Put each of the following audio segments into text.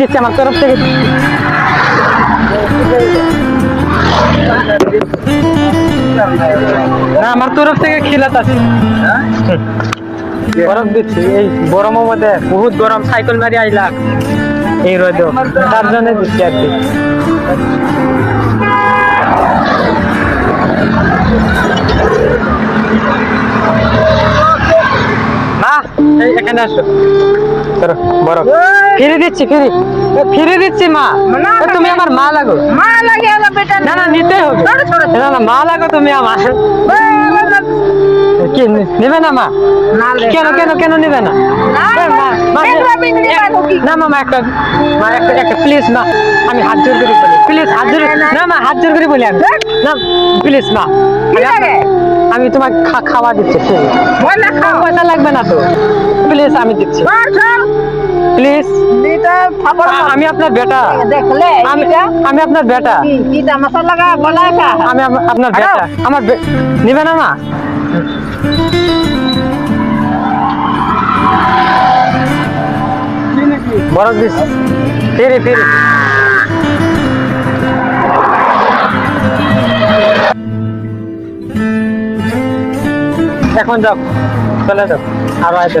দিচ্ছি আমার তরফ থেকে। না, আমার তরফ থেকে খিলাত আছে। বরফ দিচ্ছি। এই গরমের মধ্যে বহুত গরম, সাইকেল মারি আইলাম এই রোদ। তার জন্য দিচ্ছি আর কি। মা এখানে আসো। চলো বরফ। ফিরে দিচ্ছি ফিরে। ফিরে দিচ্ছি মা। তুমি আমার মা লাগো। মা লাগে আমার বেটা। না না নিতে হবে। ছোট ছোট না না মা লাগো তুমি আমার। কি নি- নেবে না মা? কেন কেন কেন নেবে না? না, মা, মা, আমি কি? না একটা মা একটা একটা প্লিজ মা আমি হাত জোর করে বলি। প্লিজ হাত জোর না মা হাত জোর করে বলি আমি। না প্লিজ মা আমি আমি তোমাকে খা- খাওয়া দিচ্ছি পয়সা লাগবে না তো। প্লিজ আমি দিচ্ছি। প্লিজ। আমি আপনার বেটা। দেখলে আমি আমি আপনার বেটা। আমি আপ- আপনার? বেটা। আমার নিবে না মা? বরফ দিস। ফিরি ফিরি। এখন যাও চলে যাও। আরও আইতে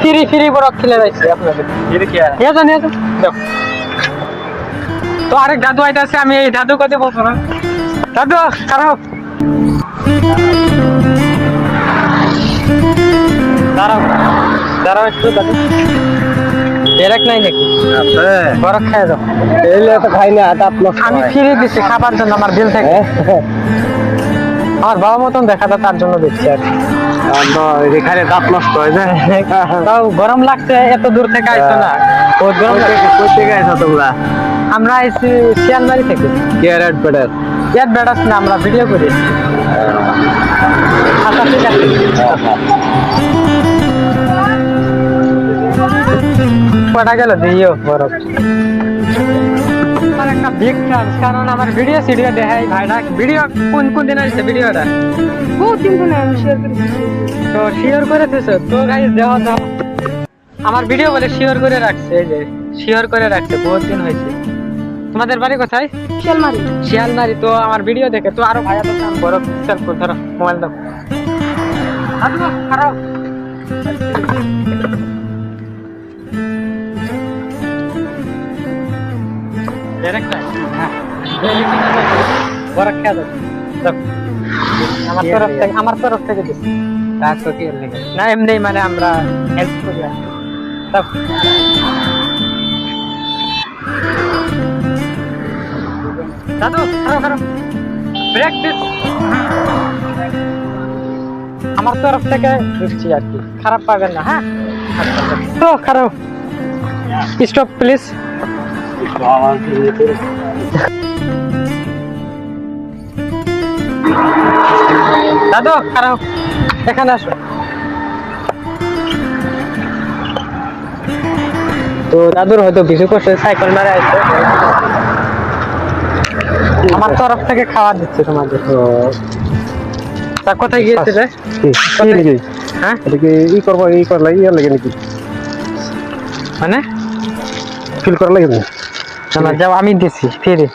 ফিরি ফিরি খেলে যাচ্ছি আপনাদের নিয়ে নিয়ে। তো আরেক দাদু আইতাছে আমি এই দাদু কথা বলব না। দাদু খারাপ দাঁড়াও দাঁড়াও একটু দাদু। এরাক নাই নাকি? বরফ খেয়ে যাও এলে তো খাই না আমি হয়। ফিরে দিচ্ছি খাবার জন্য আমার বিল থেকে। আমার বাবা মতন দেখা যায় তার জন্য দিচ্ছি আর। আর এখানে দাঁত নষ্ট হয় যায় তাও গরম লাগছে এত দূর থেকে আইতো না। গরম থেকে- আইছো তোমরা? আমরা আইছি শিয়ালমারি থেকে। কেয়ার অ্যাড বেটার ইয়ার বেড়াস না আমরা ভিডিও করি। আচ্ছা ঠিক আছে। কটা গেল? দিও বরফ। একটা বিগ চান্স কারণ আমার ভিডিও সিডিও দেখাই ভাইটা ভিডিও কোন কোন দিন আসছে ভিডিওটা বহুত দিন ধরে আমি শেয়ার করেছি তো শিওর করে দিছো। তো গাইস দেওয়া দাও আমার ভিডিও বলে শিওর করে রাখছে এই যে শিওর করে রাখছে বহুত দিন হয়েছে। তোমাদের বাড়ি কোথায়? শিয়ালমারি। শিয়ালমারি তো আমার ভিডিও দেখে তো আরও ভাইয়া তো বড় সেলফ ধরো মোবাইল দাও, খারাপ আমার তরফ থেকে আমার তরফ থেকে দিস। না এমনি মানে আমরা হেল্প করি আর দাদু খারাপ খারাপ ব্রেক দিস আমার তরফ থেকে দিচ্ছি আর কি। খারাপ পাবেন না হ্যাঁ? তো খারাপ। স্টপ প্লিজ দাদু এখানে আসো। তো দাদুর হয়তো কিছু করছে সাইকেল মারে আসছে। আমার তরফ থেকে খাবার দিচ্ছে তোমাদের। তা কোথায় গিয়েছে রে? হ্যাঁ? ই করব ই করলে লাগে নাকি? মানে? ফিল করা লাগে না না যাও আমি দিছি ফিরে।